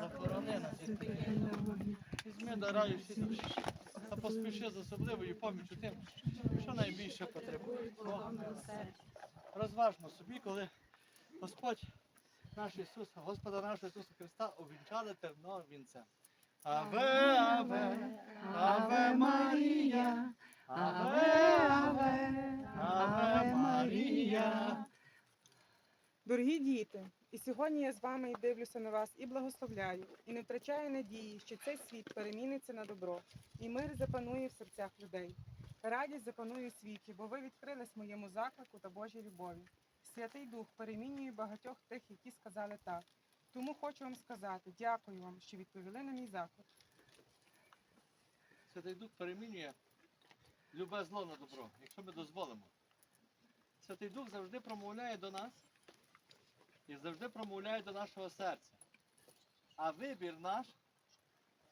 Захорони нас. Візьми до раю всі душі, та поспіши з особливою помічю тим, що найбільше потребує. Розважмо собі, коли Господь наш Ісус, Господа нашого Ісуса Христа увінчали терновим вінцем. Аве, аве, аве Марія, аве, аве, аве Марія. Дорогі діти, і сьогодні я з вами і дивлюся на вас і благословляю, і не втрачаю надії, що цей світ переміниться на добро, і мир запанує в серцях людей. Радість запанує в світі, бо ви відкрились моєму заклику та Божій любові. Святий Дух перемінює багатьох тих, які сказали так. Тому хочу вам сказати, дякую вам, що відповіли на мій заклик. Святий Дух перемінює любе зло на добро, якщо ми дозволимо. Святий Дух завжди промовляє до нас і завжди промовляє до нашого серця. А вибір наш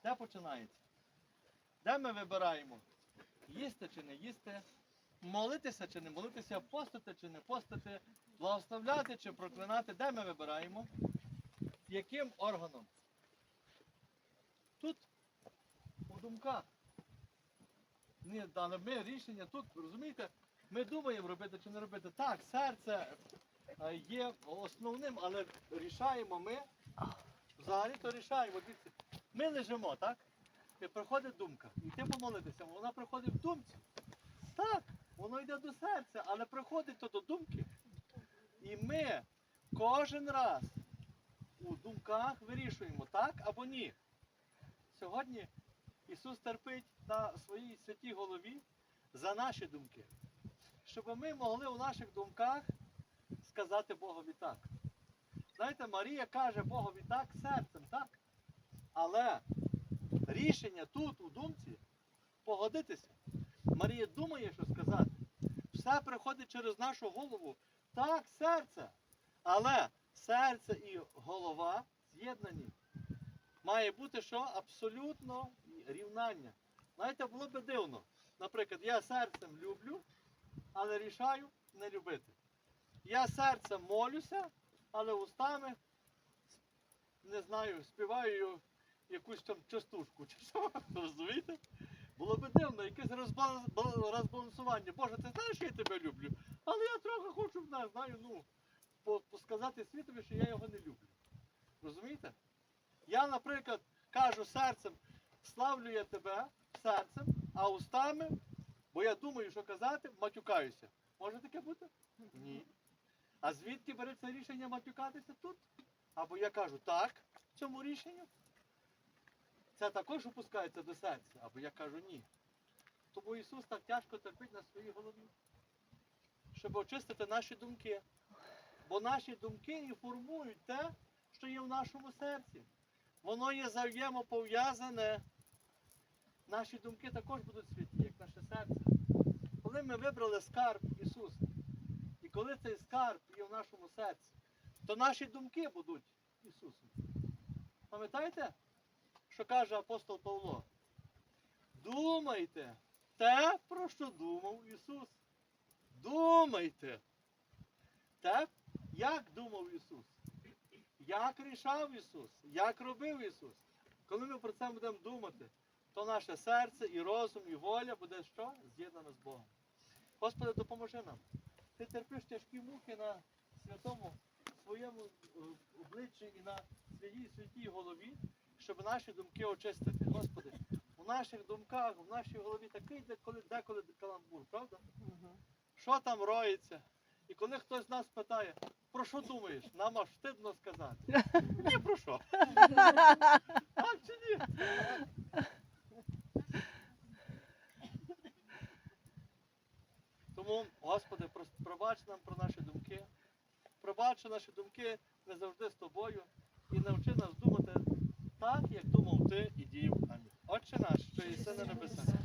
де починається? Де ми вибираємо? Їсти чи не їсти, молитися чи не молитися, постити чи не постити, благословляти чи проклинати, де ми вибираємо? Яким органом? Тут у думках. Ні, але ми рішення тут, розумієте, ми думаємо робити чи не робити. Так, серце є основним, але рішаємо ми. Взагалі то рішаємо. Ми лежимо, так? І приходить думка. І ти помолитися, вона приходить в думці. Так, воно йде до серця, але приходить то до думки. І ми кожен раз у думках вирішуємо, так або ні. Сьогодні Ісус терпить на своїй святій голові за наші думки, щоб ми могли у наших думках сказати Богові так. Знаєте, Марія каже Богові так серцем, так? Але рішення тут, у думці, погодитися. Марія думає, що сказати. Все приходить через нашу голову. Так, серце. Але серце і голова з'єднані. Має бути що? Абсолютно рівняння. Знаєте, було би дивно. Наприклад, я серцем люблю, але рішаю не любити. Я серцем молюся, але устами не знаю, співаю якусь там частушку чи що. Розумієте? Було би дивно, якесь розбалансування. Боже, ти знаєш, що я тебе люблю, але я трохи хочу, знаю, ну, посказати світові, що я його не люблю. Розумієте? Я, наприклад, кажу серцем, славлю я тебе серцем, а устами, бо я думаю, що казати, матюкаюся. Може таке бути? Ні. А звідки береться рішення матюкатися тут? Або я кажу так цьому рішенню. Це також опускається до серця, або я кажу ні. Тому Ісус так тяжко терпить на своїй голові, щоб очистити наші думки. Бо наші думки і формують те, що є в нашому серці. Воно є взаємопов'язане. Наші думки також будуть святі, як наше серце. Коли ми вибрали скарб Ісуса, коли цей скарб є в нашому серці, то наші думки будуть Ісусом. Пам'ятаєте, що каже апостол Павло? Думайте те, про що думав Ісус. Думайте. Те, як думав Ісус. Як рішав Ісус, як робив Ісус. Коли ми про це будемо думати, то наше серце і розум, і воля буде що? З'єднано з Богом. Господи, допоможи нам. Ти терпиш тяжкі муки на святому своєму е, обличчі і на своїй святій голові, щоб наші думки очистити. Господи, у наших думках, в нашій голові такий деколи, деколи каламбур, правда? Що там роється? І коли хтось з нас питає, про що думаєш, нам аж стидно сказати. Ні про що. Так чи ні? Тому, Господи, прос- пробач нам про наші думки. Пробач, наші думки не завжди з тобою. І навчи нас думати так, як думав ти і діяв. Амінь. Отче наш, що єси на небесах.